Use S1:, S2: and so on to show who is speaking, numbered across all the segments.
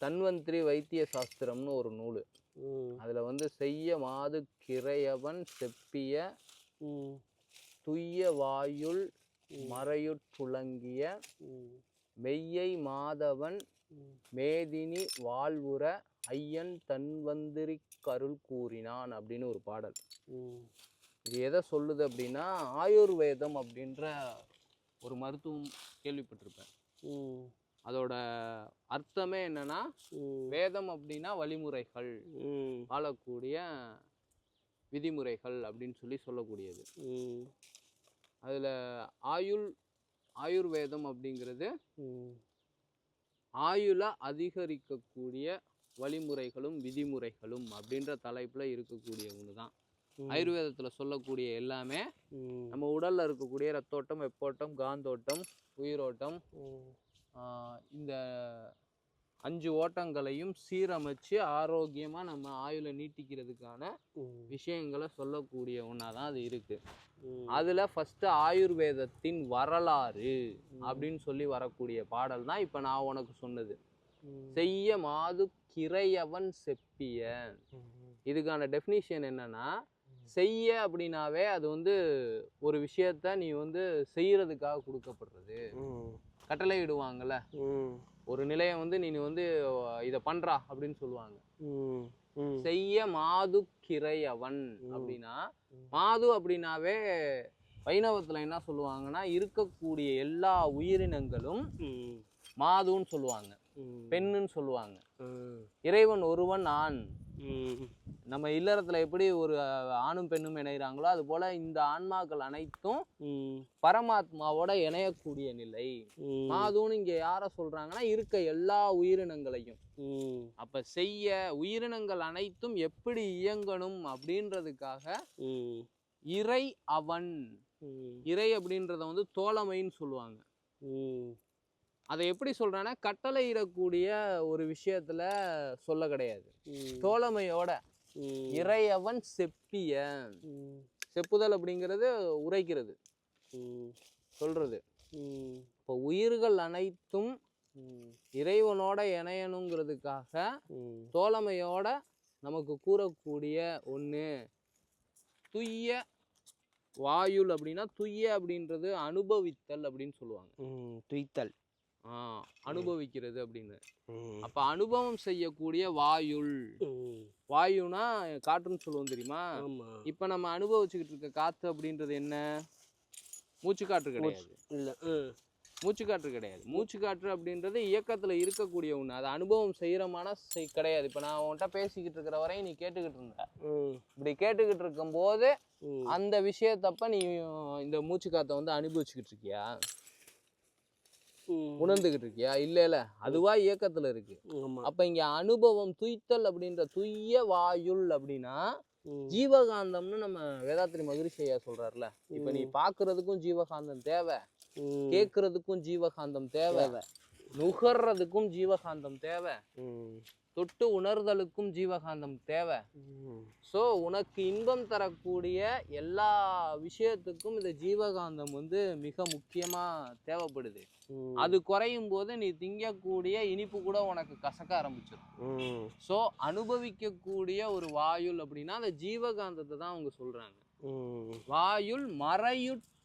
S1: தன்வந்திரி வைத்திய சாஸ்திரம்னு ஒரு நூல். அதில் வந்து செய்ய மாது கிரையவன் செப்பிய துய்ய வாயுள் மறையுட்புழங்கிய
S2: ம்.
S1: மெய்யை மாதவன் மேதினி வாழ்வுற ஐயன் தன்வந்திரி கருள் கூறினான் அப்படின்னு ஒரு பாடல். இது எதை சொல்லுது அப்படின்னா ஆயுர்வேதம் அப்படின்ற ஒரு மருத்துவம் கேள்விப்பட்டிருப்பேன். அதோட அர்த்தமே என்னன்னா வேதம் அப்படின்னா வழிமுறைகள். வாழக்கூடிய விதிமுறைகள் அப்படின்னு சொல்லி சொல்லக்கூடியது. அதில் ஆயுள் ஆயுர்வேதம் அப்படிங்கிறது ஆயுள அதிகரிக்கக்கூடிய வழிமுறைகளும் விதிமுறைகளும் அப்படின்ற தலைப்பில் இருக்கக்கூடிய ஒன்று தான். ஆயுர்வேதத்தில் சொல்லக்கூடிய எல்லாமே நம்ம உடலில் இருக்கக்கூடிய ரத்தோட்டம் வெப்போட்டம் காந்தோட்டம் உயிரோட்டம் இந்த அஞ்சு ஓட்டங்களையும் சீரமைச்சு ஆரோக்கியமாக நம்ம ஆயுளை நீட்டிக்கிறதுக்கான விஷயங்களை சொல்லக்கூடிய ஒன்றா தான் அது இருக்குது அதில் ஃபஸ்ட்டு ஆயுர்வேதத்தின் வரலாறு அப்படின்னு சொல்லி வரக்கூடிய பாடல் தான் இப்போ நான் உனக்கு சொன்னது. செய்ய மாது கிரையவன் செப்பிய. இதுக்கான டெஃபினிஷன் என்னன்னா செய்ய அப்படின்னாவே அது வந்து ஒரு விஷயத்த நீ வந்து செய்யறதுக்காக கொடுக்கப்படுறது. கட்டளை இடுவாங்கல்ல ஒரு நிலையை வந்து நீ வந்து இதை பண்றா அப்படின்னு சொல்லுவாங்க. செய்ய மாது கிரையவன் அப்படின்னா மாது அப்படின்னாவே வைணவத்துல என்ன சொல்லுவாங்கன்னா இருக்கக்கூடிய எல்லா உயிரினங்களும் மாதுன்னு சொல்லுவாங்க. பெண்ணுன்னு சொல்லுவாங்க. இறைவன் ஒருவன் ஆண். நம்ம இல்லறத்துல எப்படி ஒரு ஆணும் பெண்ணும் இணைகிறாங்களோ அது போல இந்த ஆன்மாக்கள் அனைத்தும் பரமாத்மாவோட இணையக்கூடிய நிலை. மாதுன்னு இங்க யார சொல்றாங்கன்னா இருக்க எல்லா உயிரினங்களையும். அப்ப செய்ய உயிரினங்கள் அனைத்தும் எப்படி இயங்கணும் அப்படின்றதுக்காக இறை அவன். இறை அப்படின்றத வந்து தோழமைன்னு சொல்லுவாங்க. அதை எப்படி சொல்றான்னா கட்டளையிடக்கூடிய ஒரு விஷயத்துல சொல்ல கிடையாது. தோழமையோட இறையவன் செப்பிய. செப்புதல் அப்படிங்கிறது உரைக்கிறது.
S2: ம்.
S1: இப்போ உயிர்கள் அனைத்தும் இறைவனோட இணையணுங்கிறதுக்காக தோழமையோட நமக்கு கூறக்கூடிய ஒன்று துய்ய வாயுல் அப்படின்னா துய்ய அப்படின்றது அனுபவித்தல் அப்படின்னு சொல்லுவாங்க.
S2: துய்த்தல்.
S1: அனுபவிக்கிறது அப்படின்னு. அப்ப அனுபவம் செய்யக்கூடிய வாயுள். வாயுனா காற்றுன்னு சொல்லுவோம் தெரியுமா? இப்ப நம்ம அனுபவிச்சுக்கிட்டு இருக்க காத்து அப்படின்றது என்ன? மூச்சு காற்று கிடையாது.
S2: இல்ல
S1: மூச்சு காற்று கிடையாது. மூச்சு காற்று அப்படின்றது இயக்கத்துல இருக்கக்கூடிய ஒண்ணு. அது அனுபவம் செய்யறமான செய் கிடையாது. இப்ப நான் உன்கிட்ட பேசிக்கிட்டு இருக்கிற வரையும் நீ கேட்டுக்கிட்டு இருந்த. இப்படி கேட்டுக்கிட்டு இருக்கும்போது
S2: ம்.
S1: அந்த விஷயத்தப்ப நீ இந்த மூச்சு காத்தை வந்து அனுபவிச்சுக்கிட்டு இருக்கியா? உணர்ந்துகிட்டு இருக்கியா இல்ல இல்ல அதுவா இயக்கத்துல இருக்கு. அப்ப இங்க அனுபவம் துய்த்தல் அப்படின்ற துய்ய வாயுள் அப்படின்னா ஜீவகாந்தம்னு நம்ம வேதாத்திரி மகிழ்ச்சி ஐயா சொல்றாருல. இப்ப நீ பாக்குறதுக்கும் ஜீவகாந்தம் தேவை. கேட்கறதுக்கும் ஜீவகாந்தம் தேவை. நுகர்றதுக்கும் ஜீவகாந்தம் தேவை. தொட்டு உணர்தலுக்கும் ஜீவகாந்தம் தேவை. ஸோ உனக்கு இன்பம் தரக்கூடிய எல்லா விஷயத்துக்கும் இந்த ஜீவகாந்தம் வந்து மிக முக்கியமா தேவைப்படுது. அது குறையும் போது நீ திங்கக்கூடிய இனிப்பு கூட உனக்கு கசக்க ஆரம்பிச்சிடும் ஸோ அனுபவிக்கக்கூடிய ஒரு வாயுள் அப்படின்னா அந்த ஜீவகாந்தத்தை தான் அவங்க சொல்றாங்க.
S2: ம்.
S1: வாயுள்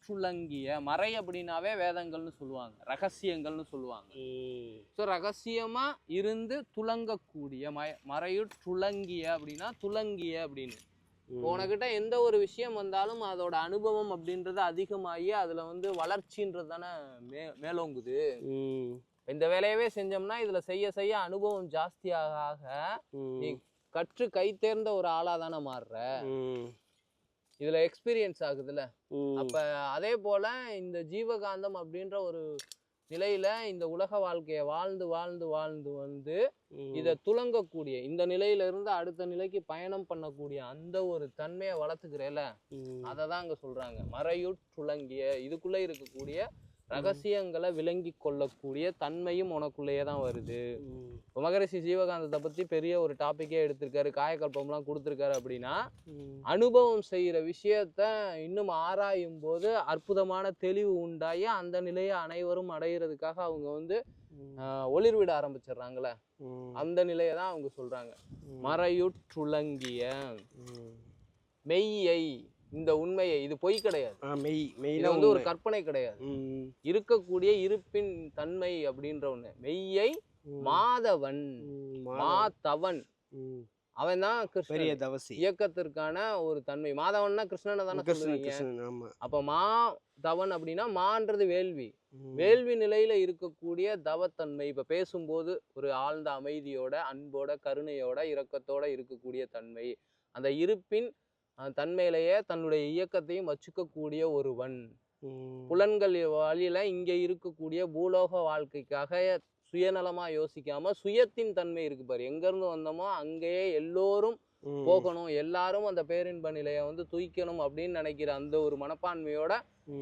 S1: மறையுற்றுலங்கிய மறை அப்படின்னாவே வேதங்கள்னு சொல்லுவாங்க. ரகசியங்கள்னு சொல்லுவாங்க. ஸோ ரகசியமா இருந்து துலங்கக்கூடிய ம மறையுற்றுலங்கிய அப்படின்னா துலங்கிய அப்படின்னு. உனக்கிட்ட எந்த ஒரு விஷயம் வந்தாலும் அதோட அனுபவம் அப்படின்றது அதிகமாகி அதுல வந்து வளர்ச்சின்றது தானே மே மேலோங்குது. இந்த வேலையவே செஞ்சோம்னா இதுல செய்ய செய்ய அனுபவம் ஜாஸ்தியாக ஆக நீ கற்று கை தேர்ந்த ஒரு ஆளா தானே மாறுற. இதுல எக்ஸ்பீரியன்ஸ் ஆகுதுல்ல. அப்ப அதே போல இந்த ஜீவகாந்தம் அப்படின்ற ஒரு நிலையில இந்த உலக வாழ்க்கைய வாழ்ந்து வாழ்ந்து வாழ்ந்து வந்து இத துலங்கக்கூடிய இந்த நிலையில இருந்து அடுத்த நிலைக்கு பயணம் பண்ணக்கூடிய அந்த ஒரு தன்மையை வளர்த்துக்கிறேல அதை தான் அங்க சொல்றாங்க. மறையுற்றுலங்கிய இதுக்குள்ள இருக்கக்கூடிய ரகசியங்களை விளங்கி கொள்ளக்கூடிய தன்மையும் உனக்குள்ளேயே தான் வருது. மகரிஷி ஜீவகாந்தத்தை பத்தி பெரிய ஒரு டாபிக்கே எடுத்திருக்காரு. காயக்கல்பம்லாம் கொடுத்துருக்காரு அப்படின்னா அனுபவம் செய்யற விஷயத்த இன்னும் ஆராயும் போது அற்புதமான தெளிவு உண்டாகி அந்த நிலையை அனைவரும் அடையிறதுக்காக அவங்க வந்து ஒளிர்விட ஆரம்பிச்சிடுறாங்கல்ல
S2: ம்,
S1: அந்த நிலையை தான் அவங்க சொல்றாங்க.
S2: ம்,
S1: மறையுற்றுலங்கிய. மெய்யை இந்த உண்மையை இது பொய் கிடையாது.
S2: மெய்
S1: இது
S2: மெய்னா
S1: வந்து ஒரு. கற்பனை கிடையாது. இருக்கக்கூடிய இருப்பின் தன்மை அப்படின்ற ஒண்ணு. மெய்யை மாதவன் மாதவன். அவன் தான்
S2: பெரிய தவசி.
S1: இயக்கத்திற்கான ஒரு தன்மை. மாதவன்னா கிருஷ்ணனை தானே சொல்லுவீங்க. அப்ப மா தவன் அப்படின்னா மான்றது வேள்வி. வேள்வி நிலையில இருக்கக்கூடிய தவத்தன்மை. இப்ப பேசும்போது ஒரு ஆழ்ந்த அமைதியோட அன்போட கருணையோட இரக்கத்தோட இருக்கக்கூடிய தன்மை. அந்த இருப்பின் தன்மையிலேயே தன்னுடைய இயக்கத்தையும் வச்சுக்கக்கூடிய ஒருவன். புலன்கள் வழியில இங்க இருக்கக்கூடிய பூலோக வாழ்க்கைக்காக சுயநலமா யோசிக்காம சுயத்தின் தன்மை இருக்கு பாரு. எங்க இருந்து வந்தோமோ அங்கேயே எல்லோரும் போகணும். எல்லாரும் அந்த பேரின்ப நிலையை வந்து தூய்க்கணும் அப்படின்னு நினைக்கிற அந்த ஒரு மனப்பான்மையோட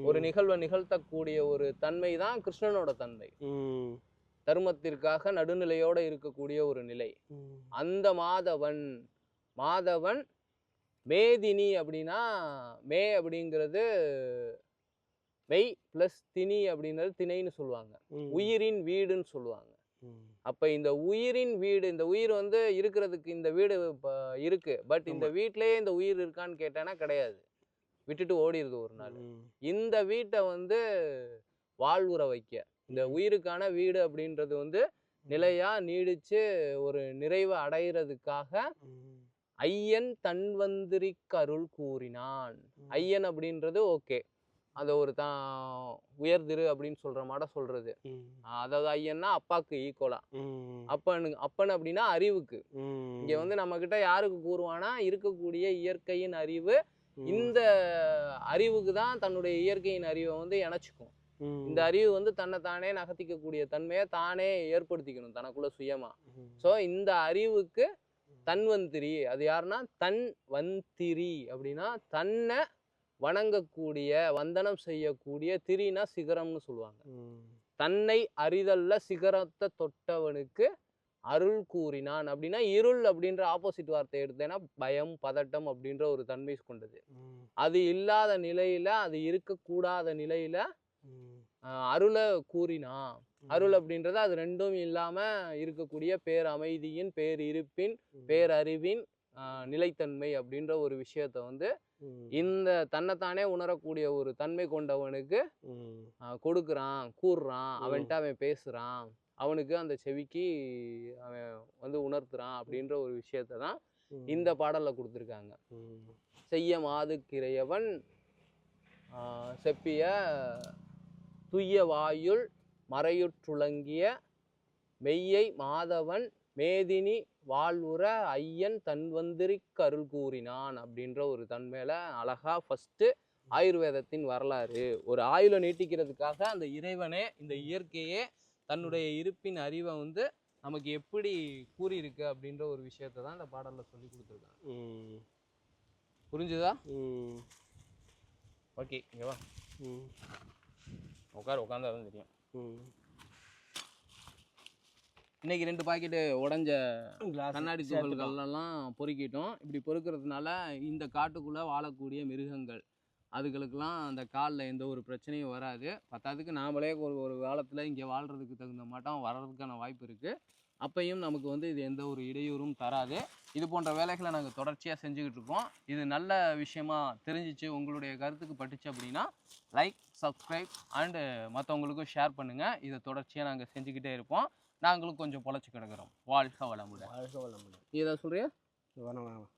S1: ஒரு நிகழ்வை நிகழ்த்தக்கூடிய ஒரு தன்மை தான் கிருஷ்ணனோட தன்மை. தர்மத்திற்காக நடுநிலையோட இருக்கக்கூடிய ஒரு நிலை. அந்த மாதவன் மாதவன் மேதினி அப்படின்னா மே அப்படிங்கிறது மெய் ப்ளஸ் திணி அப்படின்றது திணைன்னு சொல்லுவாங்க. உயிரின் வீடுன்னு சொல்லுவாங்க. அப்ப இந்த உயிரின் வீடு இந்த உயிர் வந்து இருக்கிறதுக்கு இந்த வீடு இப்ப இருக்கு. பட் இந்த வீட்டிலேயே இந்த உயிர் இருக்கான்னு கேட்டேன்னா கிடையாது. விட்டுட்டு ஓடிடுது ஒரு நாள். இந்த வீட்டை வந்து வாழ்வுற வைக்க. இந்த உயிருக்கான வீடு அப்படின்றது வந்து நிலையா நீடிச்சு ஒரு நிறைவை அடையிறதுக்காக ஐயன் தன்வந்திரிக்கு அருள் கூறினான். ஐயன் அப்படின்றது ஓகே. அந்த ஒரு தான் உயர்திரு அப்படின்னு சொல்ற மாட சொல்றது. அதாவது ஐயன்னா அப்பாக்கு ஈக்குவலா அப்பனு அப்பன் அப்படின்னா அறிவுக்கு. இங்க வந்து நம்ம கிட்ட யாருக்கு கூறுவானா இருக்கக்கூடிய இயற்கையின் அறிவு. இந்த அறிவுக்கு தான் தன்னுடைய இயற்கையின் அறிவை வந்து இணைச்சுக்கும். இந்த அறிவு வந்து தன்னை தானே நகர்த்திக்கக்கூடிய தன்மையை தானே ஏற்படுத்திக்கணும் தனக்குள்ள சுயமா. ஸோ இந்த அறிவுக்கு தன்வந்திரி. அது யாருன்னா தன் வந்திரி அப்படின்னா தன்னை வணங்கக்கூடிய வந்தனம் செய்யக்கூடிய திரினா சிகரம்னு சொல்லுவாங்க. தன்னை அறிதல்ல சிகரத்தை தொட்டவனுக்கு அருள் கூறினான் அப்படின்னா இருள் அப்படின்ற ஆப்போசிட் வார்த்தை எடுத்தேன்னா பயம் பதட்டம் அப்படின்ற ஒரு தன்மை கொண்டது. அது இல்லாத நிலையில அது இருக்கக்கூடாத நிலையில அருளை கூறினான். அருள் அப்படின்றது அது ரெண்டும் இல்லாம இருக்கக்கூடிய பேர் அமைதியின் பேர் இருப்பின் பேரறிவின் நிலைத்தன்மை அப்படின்ற ஒரு விஷயத்த வந்து இந்த தன்னைத்தானே உணரக்கூடிய ஒரு தன்மை கொண்டவனுக்கு கொடுக்குறான் கூறுறான் அவன்கிட்ட அவன் பேசுறான் அவனுக்கு அந்த செவிக்கு அவன் வந்து உணர்த்துறான் அப்படின்ற ஒரு விஷயத்த தான் இந்த பாடல்ல கொடுத்துருக்காங்க. செய்ய மாதுக்கிறையவன் செப்பிய துய்ய வாயுள் மறையுற்றுலங்கிய மெய்யை மாதவன் மேதினி வாழ்வுற ஐயன் தன்வந்திரிக்கு அருள் கூறினான் அப்படின்ற ஒரு தன்மையில அழகா ஃபர்ஸ்ட் ஆயுர்வேதத்தின் வரலாறு. ஒரு ஆயுளை நீட்டிக்கிறதுக்காக அந்த இறைவனே இந்த இயற்கையே தன்னுடைய இருப்பின் அறிவை வந்து நமக்கு எப்படி கூறியிருக்கு அப்படின்ற ஒரு விஷயத்தை தான் இந்த பாடல்ல சொல்லி கொடுத்துருக்காங்க. புரிஞ்சுதா? ஓகே இங்க வா. உட்கார் உட்காந்தாதான் தெரியும். இன்னைக்கு ரெண்டு பாக்கெட்டு உடஞ்ச கண்ணாடி. துகள்கள்லாம் பொறுக்கிட்டோம். இப்படி பொறுக்கிறதுனால இந்த காட்டுக்குள்ளே வாழக்கூடிய மிருகங்கள். அதுகளுக்கெல்லாம் அந்த காலில் எந்த ஒரு பிரச்சனையும் வராது. பத்தாதுக்கு நாமளே ஒரு ஒரு காலத்தில் இங்கே வாழ்கிறதுக்கு தகுந்த மாட்டம் வர்றதுக்கான வாய்ப்பு இருக்குது அப்பையும் நமக்கு வந்து இது எந்த ஒரு இடையூறும் தராது. இது போன்ற வேலைகளை நாங்கள் தொடர்ச்சியாக செஞ்சுக்கிட்டு இருக்கோம். இது நல்ல விஷயமா தெரிஞ்சிச்சு உங்களுடைய கருத்துக்கு பட்டுச்சு அப்படின்னா லைக் சப்ஸ்கிரைப் அண்டு மற்றவங்களுக்கும் ஷேர் பண்ணுங்கள் இதை தொடர்ச்சியாக நாங்கள் செஞ்சுக்கிட்டே இருப்போம். நாங்களும் கொஞ்சம் பொழைச்சி கிடக்குறோம். வாழ்க வளமுடன்.
S2: வாழ்க வளமுடன்.
S1: ஏதாவது சொல்றியா?
S2: வேணாம் வேணாம்.